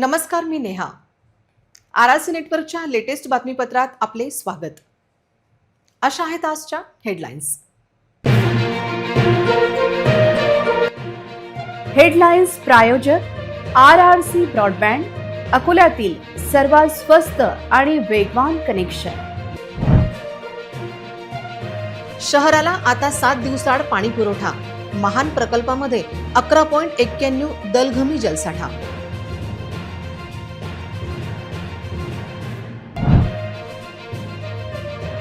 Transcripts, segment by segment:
नमस्कार मी Neha. R R C नेटवर्कच्या लेटेस्ट बातमीपत्रात आपले स्वागत. अशा आहेत आजच्या हेडलाईन्स. हेडलाईन्स प्रायोजक आर आर सी ब्रॉडबँड अकोल्यातील सर्वात स्वस्त आणि वेगवान कनेक्शन. शहराला आता सात दिवसाआड पाणी पुरवठा महान प्रकल्पामध्ये अकरा पॉईंट एक्क्याण्णव दलघमी जलसाठा.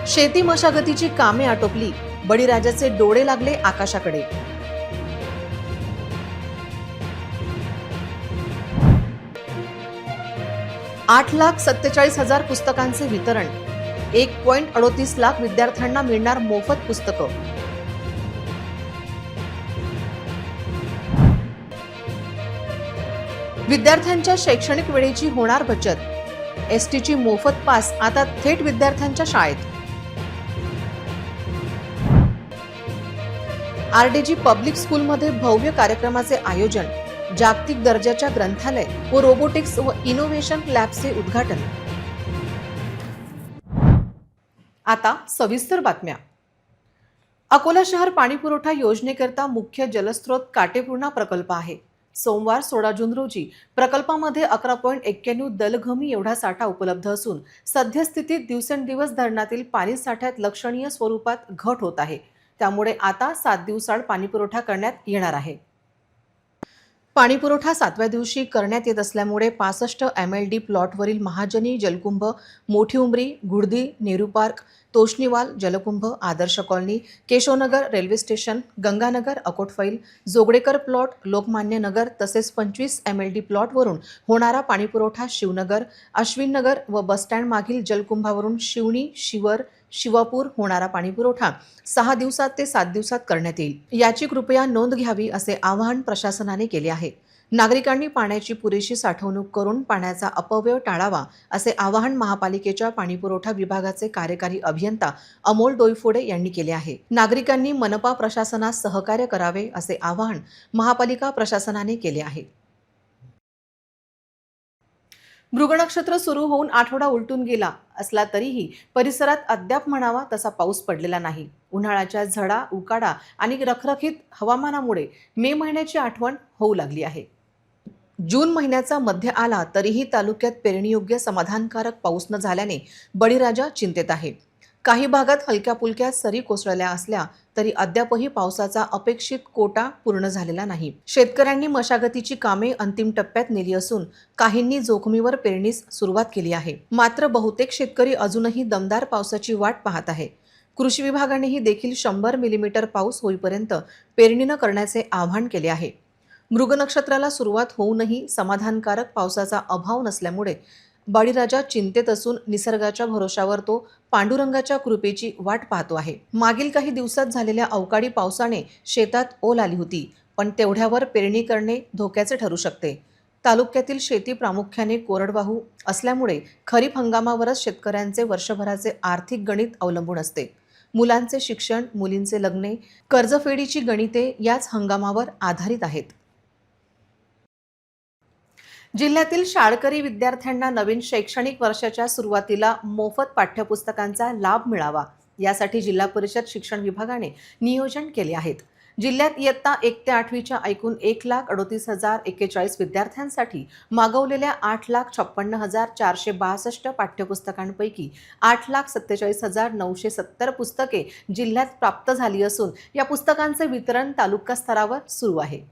शेती मशागतीची कामे आटोपली. बळीराजाचे डोळे लागले आकाशाकडे. आठ लाख सत्तेचाळीस हजार पुस्तकांचे वितरण. एक पॉइंट अडोतीस लाख विद्यार्थ्यांना मिळणार मोफत पुस्तकं. विद्यार्थ्यांच्या शैक्षणिक वेळेची होणार बचत. एस टीची मोफत पास आता थेट विद्यार्थ्यांच्या शाळेत. आरडीजी पब्लिक स्कूलमध्ये भव्य कार्यक्रमाचे आयोजन जागतिक दर्जाच्या ग्रंथालय व रोबोटिक्स व इनोव्हेशन लॅबचे उद्घाटन. आता सविस्तर बातम्या. अकोला शहर पाणीपुरवठा योजनेकरता मुख्य जलस्रोत काटेपूर्णा प्रकल्प आहे. सोमवार सोळा जून रोजी प्रकल्पामध्ये अकरा पॉईंट एक्क्याण्णव दलघमी एवढा साठा उपलब्ध असून सद्यस्थितीत दिवसेंदिवस धरणातील पाणी साठ्यात लक्षणीय स्वरूपात घट होत आहे. त्यामुळे आता सात दिवसाआड पाणीपुरवठा करण्यात येणार आहे. पाणीपुरवठा सातव्या दिवशी करण्यात येत असल्यामुळे पासष्ट एम एल डी प्लॉटवरील महाजनी जलकुंभ Mothi Umri Gudadi Nehru park Toshniwal जलकुंभ Adarsh colony Keshavnagar railway station Ganganagar Akotfail Jogdekar plot Lokmanya Nagar तसेच पंचवीस एम एल डी प्लॉटवरून होणारा पाणीपुरवठा शिवनगर अश्विननगर व बसस्टँडमागील जलकुंभावरून शिवणी शिवर शिवापूर होणारा पाणीपुरवठा सहा दिवसात ते सात दिवसात करण्यात येईल. याची कृपया नोंद घ्यावी असे आवाहन प्रशासनाने केले आहे. नागरिकांनी पाण्याची पुरेशी साठवणूक करून पाण्याचा अपव्यय टाळावा असे आवाहन महापालिकेच्या पाणीपुरवठा विभागाचे कार्यकारी अभियंता अमोल डोईफोडे यांनी केले आहे. नागरिकांनी मनपा प्रशासनास सहकार्य करावे असे आवाहन महापालिका प्रशासनाने केले आहे. मृगनक्षत्र सुरू होऊन आठवडा उलटून गेला असला तरीही परिसरात अद्याप म्हणावा तसा पाऊस पडलेला नाही. उन्हाळ्याच्या झडा उकाडा आणि रखरखीत हवामानामुळे मे महिन्याची आठवण होऊ लागली आहे. जून महिन्याचा मध्य आला तरीही तालुक्यात पेरणीयोग्य समाधानकारक पाऊस न झाल्याने बळीराजा चिंतेत आहे. काही भागात हलक्या फुलक्या सरी कोसळल्या असल्या तरी अद्यापही पावसाचा अपेक्षित कोटा पूर्ण झालेला नाही. शेतकऱ्यांनी मशागतीची कामे अंतिम टप्प्यात नेली असून काहींनी जोखमीवर पेरणीस सुरुवात केली आहे. मात्र बहुतेक शेतकरी अजूनही दमदार पावसाची वाट पाहत आहे. कृषी विभागानेही देखील शंभर मिलीमीटर पाऊस होईपर्यंत पेरणी न करण्याचे आवाहन केले आहे. मृग नक्षत्राला सुरुवात होऊनही समाधानकारक पावसाचा अभाव नसल्यामुळे बळीराजा चिंतेत असून निसर्गाच्या भरोशावर तो पांडुरंगाच्या कृपेची वाट पाहतो आहे. मागील काही दिवसात झालेल्या अवकाळी पावसाने शेतात ओल आली होती पण तेवढ्यावर पेरणी करणे धोक्याचे ठरू शकते. तालुक्यातील शेती प्रामुख्याने कोरडवाहू असल्यामुळे खरीप हंगामावरच शेतकऱ्यांचे वर्षभराचे आर्थिक गणित अवलंबून असते. मुलांचे शिक्षण मुलींचे लग्ने कर्जफेडीची गणिते याच हंगामावर आधारित आहेत. जिल्ह्यातील शाळकरी विद्यार्थ्यांना नवीन शैक्षणिक वर्षाच्या सुरुवातीला मोफत पाठ्यपुस्तकांचा लाभ मिळावा यासाठी जिल्हा परिषद शिक्षण विभागाने नियोजन केले आहेत. जिल्ह्यात इयत्ता एक ते आठवीच्या एकूण एक लाख अडोतीस हजार एक्केचाळीस विद्यार्थ्यांसाठी मागवलेल्या आठ लाख छप्पन्न हजार चारशे बासष्ट पाठ्यपुस्तकांपैकी आठ लाख सत्तेचाळीस हजार नऊशे सत्तर पुस्तके जिल्ह्यात प्राप्त झाली असून या पुस्तकांचे वितरण तालुका स्तरावर सुरू आहे.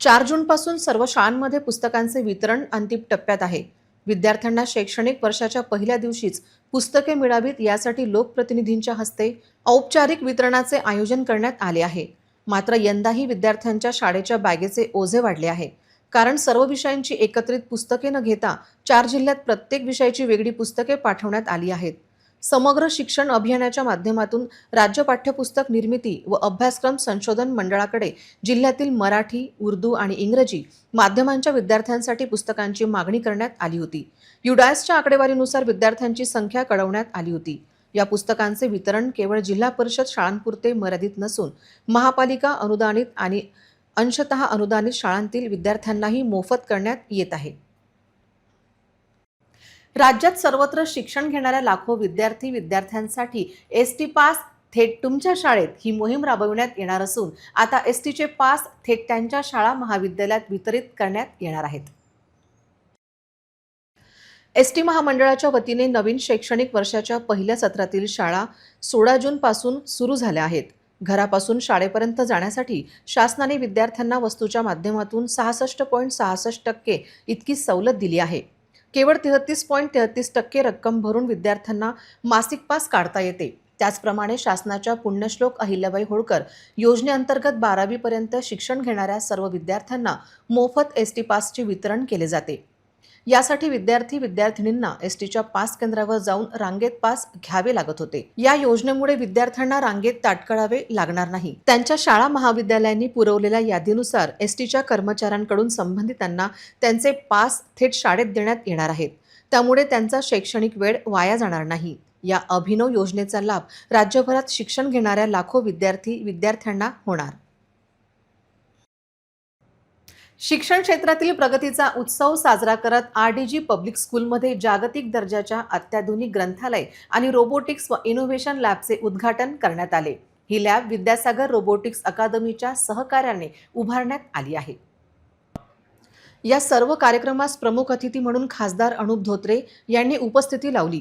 चार जूनपासून सर्व शाळांमध्ये पुस्तकांचे वितरण अंतिम टप्प्यात आहे. विद्यार्थ्यांना शैक्षणिक वर्षाच्या पहिल्या दिवशीच पुस्तके मिळावीत यासाठी लोकप्रतिनिधींच्या हस्ते औपचारिक वितरणाचे आयोजन करण्यात आले आहे. मात्र यंदाही विद्यार्थ्यांच्या शाळेच्या बॅगेचे ओझे वाढले आहे. कारण सर्व विषयांची एकत्रित पुस्तके न घेता चार जिल्ह्यात प्रत्येक विषयाची वेगळी पुस्तके पाठवण्यात आली आहेत. समग्र शिक्षण अभियानाच्या माध्यमातून राज्य पाठ्यपुस्तक निर्मिती व अभ्यासक्रम संशोधन मंडळाकडे जिल्ह्यातील मराठी उर्दू आणि इंग्रजी माध्यमांच्या विद्यार्थ्यांसाठी पुस्तकांची मागणी करण्यात आली होती. युडायसच्या आकडेवारीनुसार विद्यार्थ्यांची संख्या कळवण्यात आली होती. या पुस्तकांचे वितरण केवळ जिल्हा परिषद शाळांपुरते मर्यादित नसून महापालिका अनुदानित आणि अंशतः अनुदानित शाळांतील विद्यार्थ्यांनाही मोफत करण्यात येत आहे. राज्यात सर्वत्र शिक्षण घेणाऱ्या लाखो विद्यार्थी विद्यार्थ्यांसाठी एस टी पास थेट तुमच्या शाळेत ही मोहीम राबविण्यात येणार असून आता एस टीचे पास थेट त्यांच्या शाळा महाविद्यालयात वितरित करण्यात येणार आहेत. एस टी महामंडळाच्या वतीने नवीन शैक्षणिक वर्षाच्या पहिल्या सत्रातील शाळा सोळा जूनपासून सुरू झाल्या आहेत. घरापासून शाळेपर्यंत जाण्यासाठी शासनाने विद्यार्थ्यांना वस्तूच्या माध्यमातून सहासष्ट पॉईंट सहासष्ट टक्के इतकी सवलत दिली आहे. केवळ तेहतीस पॉईंट तेहतीस टक्के रक्कम भरून विद्यार्थ्यांना मासिक पास काढता येते. त्याचप्रमाणे शासनाच्या पुण्यश्लोक अहिल्याबाई होळकर योजनेअंतर्गत बारावीपर्यंत शिक्षण घेणाऱ्या सर्व विद्यार्थ्यांना मोफत एस टी पासचे वितरण केले जाते. यासाठी विद्यार्थी विद्यार्थिनींना एस टीच्या पास केंद्रावर जाऊन रांगेत पास घ्यावे लागत होते. या योजनेमुळे विद्यार्थ्यांना रांगेत ताटकळावे लागणार नाही. त्यांच्या शाळा महाविद्यालयांनी पुरवलेल्या यादीनुसार एस टीच्या कर्मचाऱ्यांकडून संबंधितांना त्यांचे पास थेट शाळेत देण्यात येणार आहेत. त्यामुळे त्यांचा शैक्षणिक वेळ वाया जाणार नाही. या अभिनव योजनेचा लाभ राज्यभरात शिक्षण घेणाऱ्या लाखो विद्यार्थी विद्यार्थ्यांना होणार. शिक्षण क्षेत्रातील प्रगतीचा उत्सव साजरा करत आर डी जी पब्लिक स्कूलमध्ये जागतिक दर्जाच्या अत्याधुनिक ग्रंथालय आणि रोबोटिक्स व इनोव्हेशन लॅबचे उद्घाटन करण्यात आले. ही लॅब विद्यासागर रोबोटिक्स अकादमीच्या सहकार्याने उभारण्यात आली आहे. या सर्व कार्यक्रमास प्रमुख अतिथी म्हणून खासदार अनुप धोत्रे यांनी उपस्थिती लावली.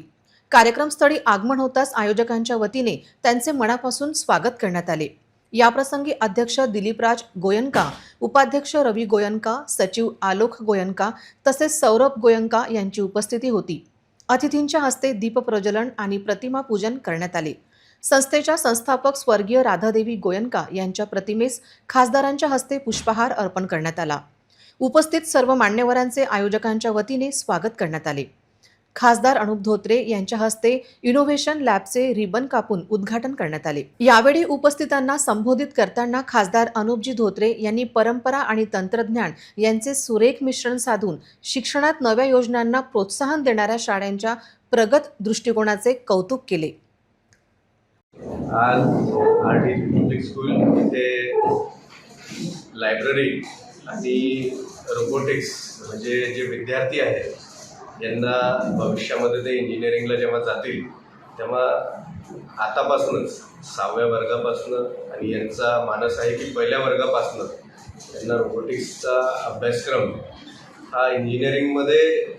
कार्यक्रमस्थळी आगमन होताच आयोजकांच्या वतीने त्यांचे मनापासून स्वागत करण्यात आले. याप्रसंगी अध्यक्ष दिलीपराज गोयंका उपाध्यक्ष रवी गोयंका सचिव आलोक गोयंका तसेच सौरभ गोयंका यांची उपस्थिती होती. अतिथींच्या हस्ते दीपप्रज्वलन आणि प्रतिमा पूजन करण्यात आले. संस्थेच्या संस्थापक स्वर्गीय राधादेवी गोयंका यांच्या प्रतिमेस खासदारांच्या हस्ते पुष्पहार अर्पण करण्यात आला. उपस्थित सर्व मान्यवरांचे आयोजकांच्या वतीने स्वागत करण्यात आले. खासदार अनुप धोत्रे यांच्या हस्ते इनोव्हेशन लॅबचे रिबन कापून उद्घाटन करण्यात आले. यावेळी उपस्थितांना संबोधित करताना खासदार अनुपजी धोत्रे यांनी परंपरा आणि तंत्रज्ञान यांचे सुरेख मिश्रण साधून शिक्षणात नव्या योजनांना प्रोत्साहन देणाऱ्या शाळांच्या प्रगत दृष्टिकोनाचे कौतुक केले. आज पब्लिक स्कूल इथे लायब्ररी आणि रोबोटिक्स म्हणजे जे विद्यार्थी आहेत ज्यांना भविष्यामध्ये ते इंजिनिअरिंगला जेव्हा जातील तेव्हा आतापासूनच सहाव्या वर्गापासून आणि यांचा मानस आहे की पहिल्या वर्गापासून त्यांना रोबोटिक्सचा अभ्यासक्रम हा इंजिनिअरिंगमध्ये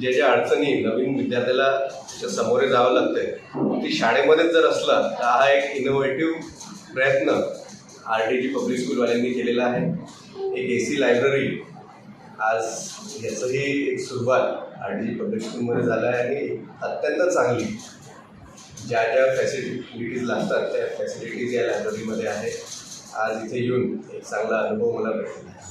जे ज्या अडचणी नवीन विद्यार्थ्याला त्याच्या समोरे जावं लागतंय ती शाळेमध्येच जर असला तर हा एक इनोव्हेटिव्ह प्रयत्न आर टी जी पब्लिक स्कूलवाल्यांनी केलेला आहे. एक ए सी लायब्ररी आज याचंही एक सुरुवात आरडी टी पब्लिक स्कूलमध्ये झालं आहे आणि अत्यंत चांगली ज्या ज्या फॅसिलिटीज लागतात त्या फॅसिलिटीज या लायब्ररीमध्ये आहे. आज इथे येऊन एक चांगला अनुभव मला भेटला आहे.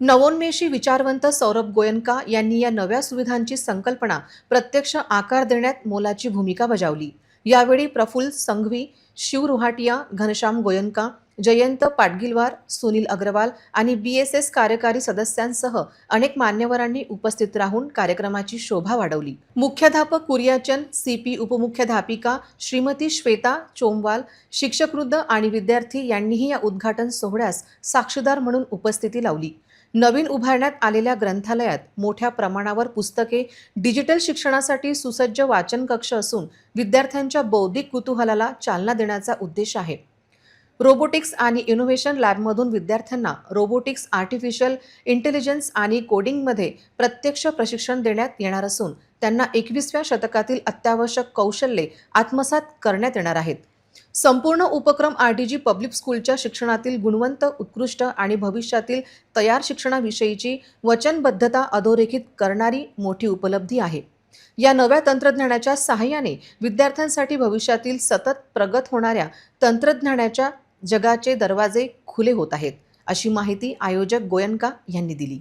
नवोन्मेषी विचारवंत सौरभ गोयंका यांनी या नव्या सुविधांची संकल्पना प्रत्यक्ष आकार देण्यात मोलाची भूमिका बजावली. यावेळी प्रफुल्ल संघवी शिव रुहाटिया घनश्याम गोयंका जयंत पाटगिलवार सुनील अग्रवाल आणि बी एस एस कार्यकारी सदस्यांसह अनेक मान्यवरांनी उपस्थित राहून कार्यक्रमाची शोभा वाढवली. मुख्याध्यापक कुरियाचंद सीपी उपमुख्याध्यापिका श्रीमती श्वेता चोमवाल शिक्षकवृद्ध आणि विद्यार्थी यांनीही या उद्घाटन सोहळ्यास साक्षीदार म्हणून उपस्थिती लावली. नवीन उभारण्यात आलेल्या ग्रंथालयात मोठ्या प्रमाणावर पुस्तके डिजिटल शिक्षणासाठी सुसज्ज वाचन कक्ष असून विद्यार्थ्यांच्या बौद्धिक कुतूहलाला चालना देण्याचा उद्देश आहे. रोबोटिक्स आणि इनोव्हेशन लॅबमधून विद्यार्थ्यांना रोबोटिक्स आर्टिफिशियल इंटेलिजन्स आणि कोडिंगमध्ये प्रत्यक्ष प्रशिक्षण देण्यात येणार असून त्यांना एकवीसव्या शतकातील अत्यावश्यक कौशल्ये आत्मसात करण्यात येणार आहेत. संपूर्ण उपक्रम आर डी जी पब्लिक स्कूलच्या शिक्षणातील गुणवंत उत्कृष्ट आणि भविष्यातील तयार शिक्षणाविषयीची वचनबद्धता अधोरेखित करणारी मोठी उपलब्धी आहे. या नव्या तंत्रज्ञानाच्या सहाय्याने विद्यार्थ्यांसाठी भविष्यातील सतत प्रगत होणाऱ्या तंत्रज्ञानाच्या जगाचे दरवाजे खुले होत आहेत, अशी माहिती आयोजक गोयंका यांनी दिली.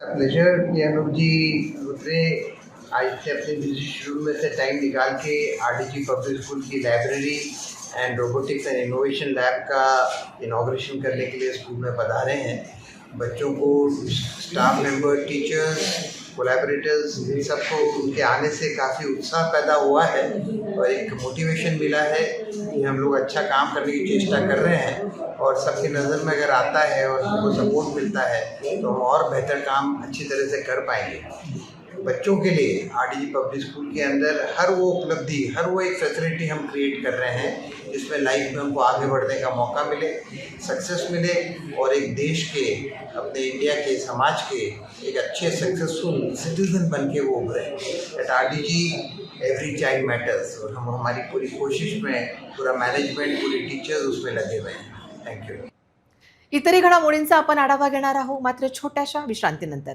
प्लेजर जी उतरे आज से अपने बिज़ी शेड्यूल में से टाइम निकाल के आरडीजी पब्लिक स्कूल की library and robotics and innovation lab का इनाग्रेशन करने के लिए स्कूल में पधारे हैं। बच्चों को स्टाफ मेंबर टीचर्स कोलैबोरेटर्स इन सबको उनके आने से काफ़ी उत्साह पैदा हुआ है और एक मोटिवेशन मिला है कि हम लोग अच्छा काम करने की चेष्टा कर रहे हैं और सबकी नज़र में अगर आता है और सबको सपोर्ट मिलता है तो हम और बेहतर काम अच्छी तरह से कर पाएँगे। बच्चों के लिए आर पब्लिक स्कूल के अंदर हर वो उपलब्धि हर वो एक फैसिलिटी हम क्रिएट कर रहे हैं जिसमें लाइफ में हमको आगे बढ़ने का मौका मिले सक्सेस मिले और एक देश के अपने इंडिया के समाज के एक अच्छे सक्सेसफुल सिटीजन बन के वो उभरे। At R D G every child matters और हम हमारी पूरी कोशिश में पूरा मैनेजमेंट पूरे टीचर्स उसमें लगे हुए हैं। थैंक यू इतरही घडामोडींचा आपण आढावा घेणार आहोत मात्र छोट्याशा विश्रांतीनंतर.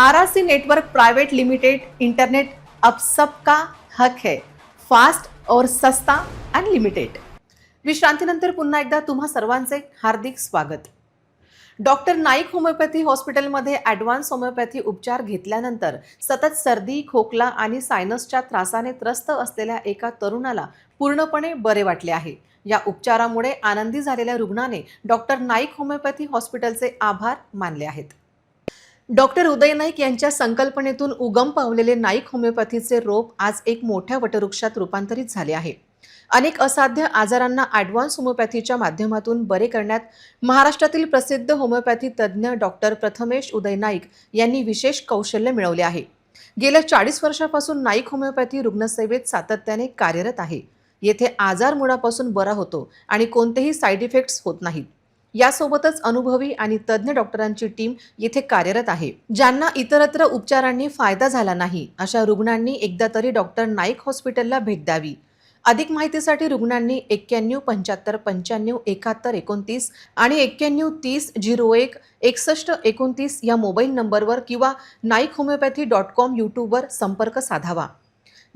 R R C network private limited internet अब सबका हक है फास्ट और सस्ता अनलिमिटेड। विश्रांतीनंतर पुन्हा एकदा तुम्हा सर्वांचे हार्दिक स्वागत। डॉक्टर नाईक होमिओपॅथी हॉस्पिटलमध्ये ॲडव्हान्स होमिओपॅथी उपचार घेतल्यानंतर सतत सर्दी खोकला आणि सायनसच्या त्रासाने त्रस्त असलेल्या एका तरुणाला पूर्णपणे बरे वाटले आहे. या उपचारामुळे आनंदी झालेल्या रुग्णाने डॉक्टर नाईक होमिओपॅथी हॉस्पिटलचे आभार मानले आहेत. डॉक्टर उदय नाईक यांच्या संकल्पनेतून उगम पावलेले नाईक होमिओपॅथीचे रोप आज एक मोठ्या वटवृक्षात रूपांतरित झाले आहे. अनेक असाध्य आजारांना ॲडव्हान्स होमिओपॅथीच्या माध्यमातून बरे करण्यात महाराष्ट्रातील प्रसिद्ध होमिओपॅथी तज्ज्ञ डॉक्टर प्रथमेश उदय नाईक यांनी विशेष कौशल्य मिळवले आहे. गेल्या चाळीस वर्षापासून नाईक होमिओपॅथी रुग्णसेवेत सातत्याने कार्यरत आहे. येथे आजार मुळापासून बरा होतो आणि कोणतेही साईड इफेक्ट्स होत नाहीत. यासोबतच अनुभवी आणि तज्ज्ञ डॉक्टरांची टीम येथे कार्यरत आहे. ज्यांना इतरत्र उपचारांनी फायदा झाला नाही अशा रुग्णांनी एकदा तरी डॉक्टर नाईक हॉस्पिटलला भेट द्यावी. अधिक माहितीसाठी रुग्णांनी एक्क्याण्णव पंच्याहत्तर पंच्याण्णव एकाहत्तर एकोणतीस आणि एक्क्याण्णव तीस झिरो एक एकसष्ट एकोणतीस या मोबाईल नंबरवर किंवा नाईक होमिओपॅथी डॉट कॉम यूट्यूबवर संपर्क साधावा.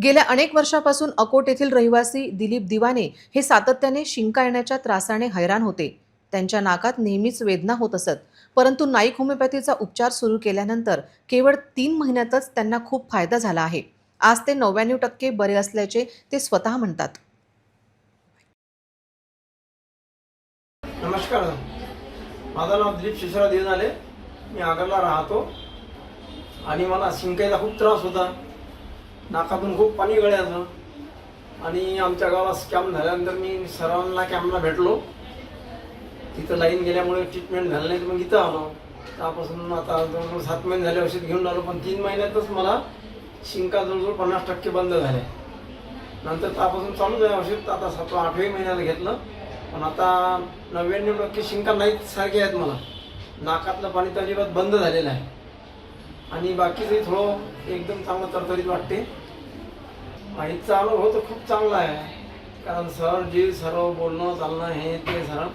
गेल्या अनेक वर्षापासून अकोट येथील रहिवासी दिलीप दिवाने हे सातत्याने शिंका येण्याच्या त्रासाने हैराण होते. त्यांच्या नाकात नेहमीच वेदना होत असत. परंतु नाईक होमिओपॅथीचा उपचार सुरू केल्यानंतर केवळ तीन महिन्यातच त्यांना खूप फायदा झाला आहे. आज ते नव्याण्णव टक्के बरे असल्याचे ते स्वतः म्हणतात. नमस्कार. माझं नाव दिलीप शिशरा झाले मी आगरला राहतो. आणि मला शिंकायला खूप त्रास होता. नाकातून खूप पाणी गळ्याचं. आणि आमच्या गावात स्कॅम झाल्यानंतर मी सरांना कॅम्पला भेटलो. तिथं लाईन गेल्यामुळे ट्रीटमेंट झालं नाही तर मग इथं आलो. त्यापासून आता जवळजवळ सात महिने झाले औषध घेऊन आलो पण तीन महिन्यातच मला शिंका जवळजवळ पन्नास टक्के बंद झाले. नंतर त्यापासून चालू झालं औषध आता सातवा आठव्या महिन्याला घेतलं. पण आता नव्याण्णव टक्के शिंका नाहीत सारखे आहेत मला. नाकातलं पाणी तर अजिबात बंद झालेलं आहे. आणि बाकीचंही थोडं एकदम चांगलं तरतरीत वाटते. माहीतचा अनुभव तर खूप चांगला आहे. कारण सर जे सर्व बोलणं चालणं हे ते सर्व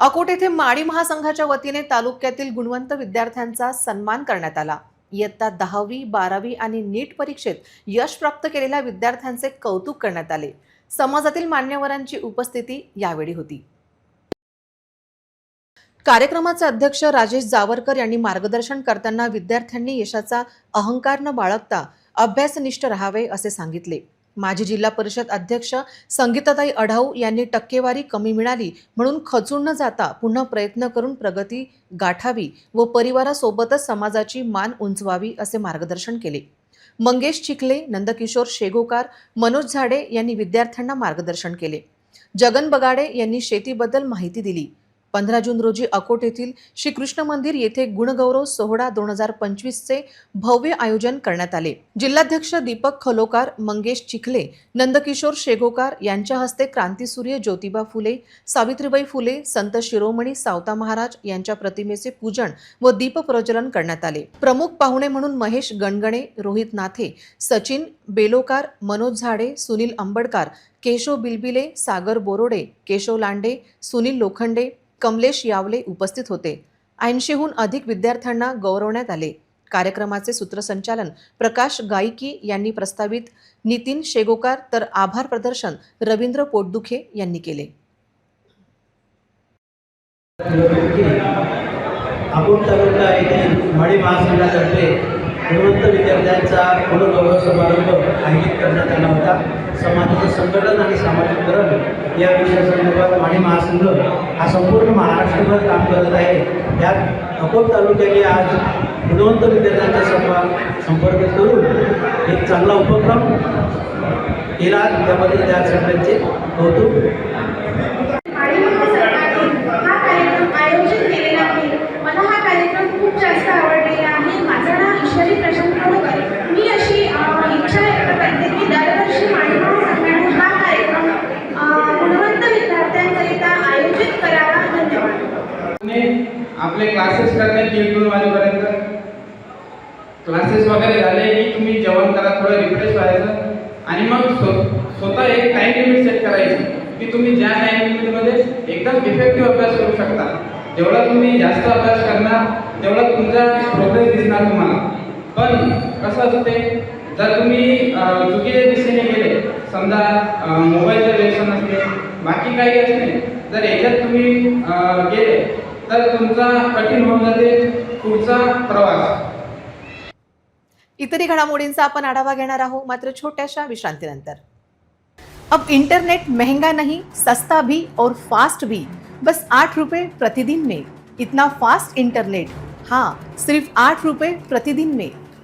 अकोट येथे माळी महासंघाच्या वतीने तालुक्यातील गुणवंत विद्यार्थ्यांचा सन्मान करण्यात आला. इयत्ता दहावी बारावी आणि नीट परीक्षेत यश प्राप्त केलेल्या विद्यार्थ्यांचे कौतुक करण्यात आले. समाजातील मान्यवरांची उपस्थिती यावेळी होती. कार्यक्रमाचे अध्यक्ष राजेश जावरकर यांनी मार्गदर्शन करताना विद्यार्थ्यांनी यशाचा अहंकार न बाळगता अभ्यासनिष्ठ राहावे असे सांगितले. माजी जिल्हा परिषद अध्यक्ष संगीताताई अढाऊ यांनी टक्केवारी कमी मिळाली म्हणून खचून न जाता पुन्हा प्रयत्न करून प्रगती गाठावी व परिवारासोबतच समाजाची मान उंचवावी असे मार्गदर्शन केले. मंगेश चिखले नंदकिशोर शेगोकार मनोज झाडे यांनी विद्यार्थ्यांना मार्गदर्शन केले. जगन बगाडे यांनी शेतीबद्दल माहिती दिली. पंधरा जून रोजी अकोट येथील श्री कृष्ण मंदिर येथे गुणगौरव सोहळा दोन हजार पंचवीसचे भव्य आयोजन करण्यात आले. जिल्हाध्यक्ष दीपक खलोकार मंगेश चिखले नंदकिशोर शेगोकार यांच्या हस्ते क्रांतीसूर्य ज्योतिबा फुले सावित्रीबाई फुले संत शिरोमणी सावता महाराज यांच्या प्रतिमेचे पूजन व दीपप्रज्वलन करण्यात आले. प्रमुख पाहुणे म्हणून महेश गणगणे रोहित नाथे सचिन बेलोकार मनोज झाडे सुनील अंबडकार केशव बिलबिले सागर बोरोडे केशव लांडे सुनील लोखंडे कमलेश यावले उपस्थित होते. ऐंशीहून अधिक विद्यार्थ्यांना गौरवण्यात आले. कार्यक्रमाचे सूत्रसंचालन प्रकाश गायकी यांनी प्रस्तावित. नितीन शेगोकार तर आभार प्रदर्शन रवींद्र पोटदुखे यांनी केले. अकोट निवृत्त विद्यार्थ्यांचा कुलगौरव समारंभ आयोजित करण्यात आला होता. समाजाचं संघटन आणि सामाजिककरण या विषयासंदर्भात वाणी महासंघ हा संपूर्ण महाराष्ट्रभर काम करत आहे. त्यात अकोट तालुक्याने आज गुणवंत विद्यार्थ्यांचा संपर्क संपर्क करून एक चांगला उपक्रम केला. त्याबद्दल त्या सगळ्यांचे कौतुक आणि मला सरकारने हा कार्यक्रम आयोजित केलेला आहे मला हा कार्यक्रम खूप जास्त आवडलेला आहे माझं नाव ईश्वरी प्रशांत खडोकर मी अशी इच्छा व्यक्त करते की दरवर्षी माणगाव संघाने हा कार्यक्रम गुणवंत विद्यार्थ्यांकरिता आयोजित करावा. धन्यवाद. तुम्ही आपले क्लासेस करणे दीड दोन वाजेपर्यंत. क्लासेस वगैरे झाले की तुम्ही जेवण करा थोडं रिफ्रेश व्हायचं. आणि मग स्वतः एक टाइम लिमिट सेट करायची की तुम्ही ज्या टाइम लिमिटमध्ये एकदम इफेक्टिव्ह अभ्यास करू शकता. जेवढा तुम्ही जास्त अभ्यास करणार तेवढा तुमचा प्रोग्रेस दिसणार तुम्हाला. पण कसं असते जर तुम्ही चुकीच्या दिशेने गेले समजा अं, मोबाईलचं व्यसन असते बाकी काही असते जर याच्यात तुम्ही गेले तर तुमचा कठीण होऊन जाते पुढचा प्रवास. इतरही घडामोडींचा आपण आढावा घेणार आहोत मात्र छोट्याशा विश्रांतीनंतर. अब इंटरनेट महंगा नहीं सस्ता भी और फास्ट भी बस आठ रुपये प्रतिदिन में. इतना फास्ट इंटरनेट हाँ सिर्फ आठ रुपये प्रतिदिन में.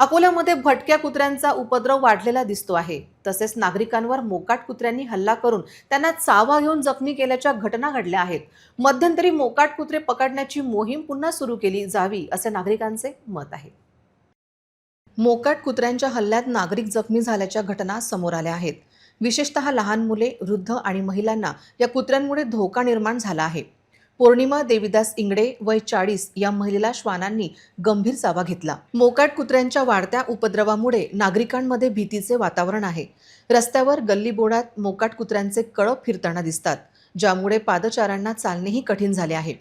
अकोल्यामध्ये भटक्या कुत्र्यांचा उपद्रव वाढलेला दिसतो आहे. तसेच नागरिकांवर मोकाट कुत्र्यांनी हल्ला करून त्यांना चावा घेऊन जखमी केल्याच्या घटना घडल्या आहेत. मध्यंतरी मोकाट कुत्रे पकडण्याची मोहीम पुन्हा सुरू केली जावी असे नागरिकांचे मत आहे. मोकाट कुत्र्यांच्या हल्ल्यात नागरिक जखमी झाल्याच्या घटना समोर आल्या आहेत. विशेषतः लहान मुले वृद्ध आणि महिलांना या कुत्र्यांमुळे धोका निर्माण झाला आहे. पौर्णिमा देविदास इंगडे वय चाळीस या महिलेला श्वानांनी गंभीर चावा घेतला. मोकाट कुत्र्यांच्या वाढत्या उपद्रवामुळे नागरिकांमध्ये भीतीचे वातावरण आहे. रस्त्यावर गल्लीबोडात मोकाट कुत्र्यांचे कळप फिरताना दिसतात ज्यामुळे पादचाऱ्यांना चालणेही कठीण झाले आहे.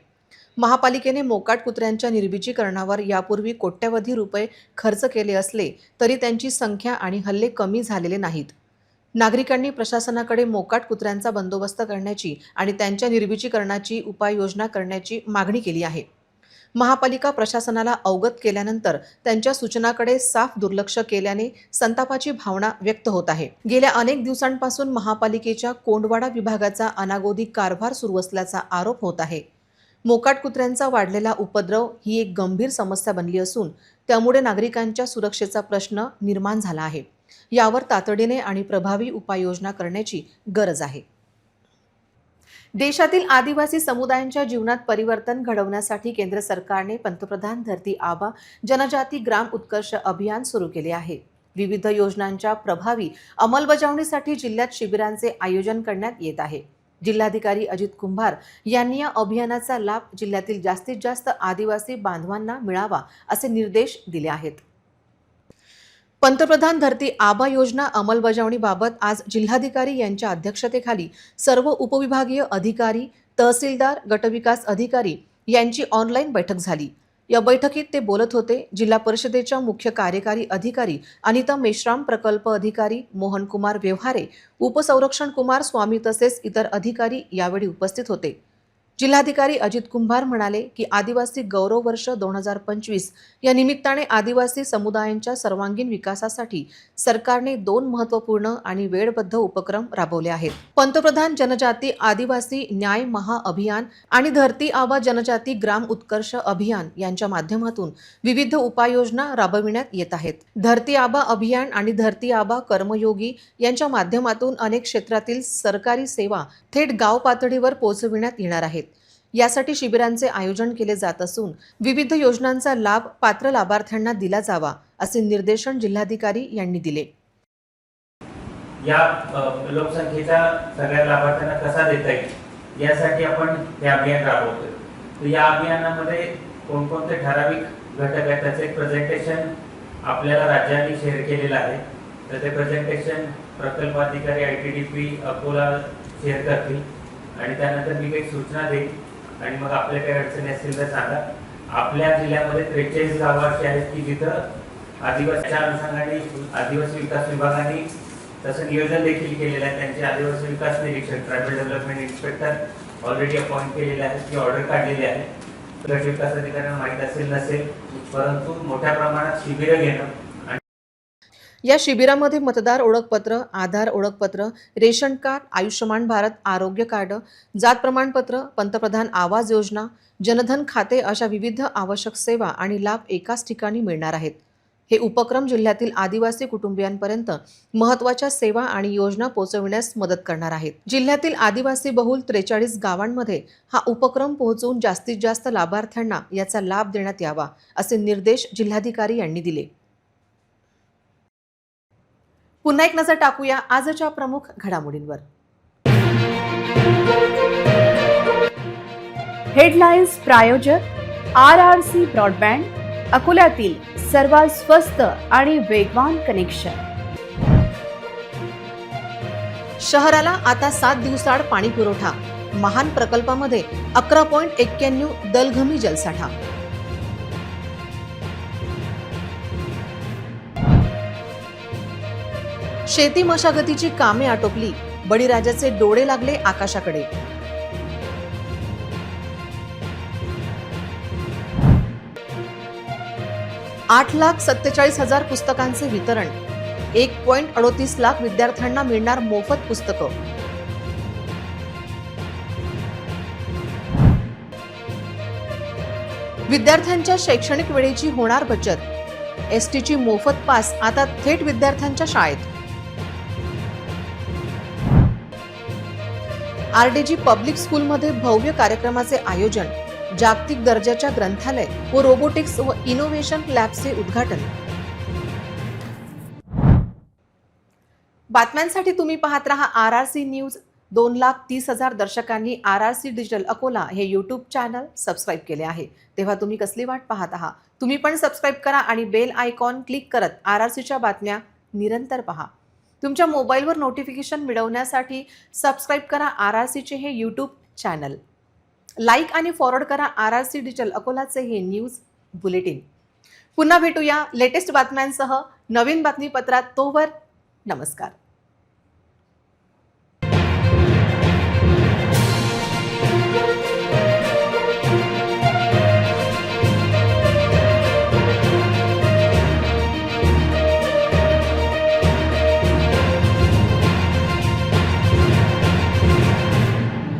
महापालिकेने मोकाट कुत्र्यांच्या निर्विजीकरणावर यापूर्वी कोट्यवधी रुपये खर्च केले असले तरी त्यांची संख्या आणि हल्ले कमी झालेले नाहीत. नागरिकांनी प्रशासनाकडे मोकाट कुत्र्यांचा बंदोबस्त करण्याची आणि त्यांच्या निर्विजीकरणाची उपाययोजना करण्याची मागणी केली आहे. महापालिका प्रशासनाला अवगत केल्यानंतर त्यांच्या सूचनाकडे साफ दुर्लक्ष केल्याने संतापाची भावना व्यक्त होत आहे. गेल्या अनेक दिवसांपासून महापालिकेच्या कोंडवाडा विभागाचा अनागोदी कारभार सुरू असल्याचा आरोप होत आहे. मोकाट कुत्र्यांचा वाढलेला उपद्रव ही एक गंभीर समस्या बनली असून त्यामुळे नागरिकांच्या सुरक्षेचा प्रश्न निर्माण झाला आहे. यावर तातडीने आणि प्रभावी उपाययोजना करण्याची गरज आहे. देशातील आदिवासी समुदायांच्या जीवनात परिवर्तन घडवण्यासाठी केंद्र सरकारने पंतप्रधान धरती आबा जनजाती ग्राम उत्कर्ष अभियान सुरू केले आहे. विविध योजनांच्या प्रभावी अंमलबजावणीसाठी जिल्ह्यात शिबिरांचे आयोजन करण्यात येत आहे. जिल्हाधिकारी अजित कुंभार यांनी या अभियानाचा लाभ जिल्ह्यातील जास्तीत जास्त आदिवासी बांधवांना मिळावा असे निर्देश दिले आहेत. पंतप्रधान धरती आबा योजना अंमलबजावणीबाबत आज जिल्हाधिकारी यांच्या अध्यक्षतेखाली सर्व उपविभागीय अधिकारी तहसीलदार गटविकास अधिकारी यांची ऑनलाईन बैठक झाली. या बैठकीत ते बोलत होते जिल्हा परिषदेच्या मुख्य कार्यकारी अधिकारी अनिता मेश्राम प्रकल्प अधिकारी मोहनकुमार व्यवहारे उपसंरक्षण कुमार स्वामी तसेच इतर अधिकारी यावेळी उपस्थित होते. जिल्हाधिकारी अजित कुंभार म्हणाले की आदिवासी गौरव वर्ष दोन हजार पंचवीस या निमित्ताने आदिवासी समुदायांच्या सर्वांगीण विकासासाठी सरकारने दोन महत्त्वपूर्ण आणि वेळबद्ध उपक्रम राबवले आहेत. पंतप्रधान जनजाती आदिवासी न्याय महाअभियान आणि धरती आबा जनजाती ग्राम उत्कर्ष अभियान यांच्या माध्यमातून विविध उपाययोजना राबविण्यात येत आहेत. धरती आबा अभियान आणि धरती आबा कर्मयोगी यांच्या माध्यमातून अनेक क्षेत्रातील सरकारी सेवा थेट गाव पातळीवर पोहोचविण्यात येणार आहेत. यासाठी शिबिरांचे आयोजन केले जात असून विविध योजनांचा लाभ पात्र लाभार्थ्यांना दिला जावा असे निर्देशन जिल्हाधिकारी यांनी दिले. या लोकसंख्येचा सगळ्या लाभार्थ्यांना कसा देता येईल? यासाठी आपण हे अभियान राबवतोय. तर या अभियानामध्ये कोणकोणते ठराविक घटक आहेत त्याचं एक प्रेझेंटेशन आपल्याला राज्यांनी शेअर केलेलं आहे. तर ते प्रेझेंटेशन प्रकल्प अधिकारी I T D P Akola share करतील. आणि त्यानंतर मी काही सूचना देईन. आणि मग आपल्या काही अडचणी असतील तर सांगा. आपल्या जिल्ह्यामध्ये त्रेचाळीस गावं अशी आहेत की जिथं आदिवासीच्या अनुषंगाने आदिवासी विकास विभागाने तसं नियोजन देखील केलेलं आहे. त्यांचे आदिवासी विकास निरीक्षक tribal development inspector already appoint केलेले आहेत. की ऑर्डर काढलेली आहे. गट विकास अधिकाऱ्यांना माहीत असेल नसेल परंतु मोठ्या प्रमाणात शिबिरं घेणं या शिबिरामध्ये मतदार ओळखपत्र आधार ओळखपत्र रेशन कार्ड आयुष्यमान भारत आरोग्य कार्ड जात प्रमाणपत्र पंतप्रधान आवाज योजना जनधन खाते अशा विविध आवश्यक सेवा आणि लाभ एकाच ठिकाणी मिळणार आहेत. हे उपक्रम जिल्ह्यातील आदिवासी कुटुंबियांपर्यंत महत्त्वाच्या सेवा आणि योजना पोहोचविण्यास मदत करणार आहेत. जिल्ह्यातील आदिवासी बहुल त्रेचाळीस गावांमध्ये हा उपक्रम पोहोचवून जास्तीत जास्त लाभार्थ्यांना याचा लाभ देण्यात यावा असे निर्देश जिल्हाधिकारी यांनी दिले. पुन्हा एक नजर टाकूया आजच्या प्रमुख घडामोडींवर. हेडलाईन्स प्रायोजक आर आर सी ब्रॉडबँड अकोल्यातील सर्वात स्वस्त आणि वेगवान कनेक्शन. शहराला आता सात दिवसाआड पाणी पुरवठा महान प्रकल्पामध्ये अकरा पॉईंट एक्क्याण्णव दलघमी जलसाठा. शेती मशागतीची कामे आटोपली. बळीराजाचे डोळे लागले आकाशाकडे. आठ लाख सत्तेचाळीस हजार पुस्तकांचे वितरण. एक पॉइंट अडोतीस लाख विद्यार्थ्यांना मिळणार मोफत पुस्तकं. विद्यार्थ्यांच्या शैक्षणिक वेळेची होणार बचत. एस टीची मोफत पास आता थेट विद्यार्थ्यांच्या शाळेत. आरडीजी पब्लिक स्कूलमध्ये भव्य कार्यक्रमाचे आयोजन जागतिक दर्जाच्या ग्रंथालय व रोबोटिक्स व इनोव्हेशन लॅबचे उद्घाटन. बातम्यांसाठी तुम्ही पाहत रहा आर आर सी न्यूज. दोन लाख तीस हजार दर्शकांनी R R C digital Akola हे यूट्यूब चॅनल सबस्क्राईब केले आहे. तेव्हा तुम्ही कसली वाट पाहत आहात? तुम्ही पण सबस्क्राईब करा आणि बेल आयकॉन क्लिक करत आर आर सीच्या बातम्या निरंतर पहा. तुमच्या मोबाईलवर नोटिफिकेशन मिळवण्यासाठी सबस्क्राईब करा आर आर सीचे हे यूट्यूब चॅनल लाईक आणि फॉरवर्ड करा आर आर सी डिजिटल अकोलाचे हे न्यूज बुलेटिन पुन्हा भेटूया लेटेस्ट बातम्यांसह नवीन बातमीपत्रात तोवर नमस्कार.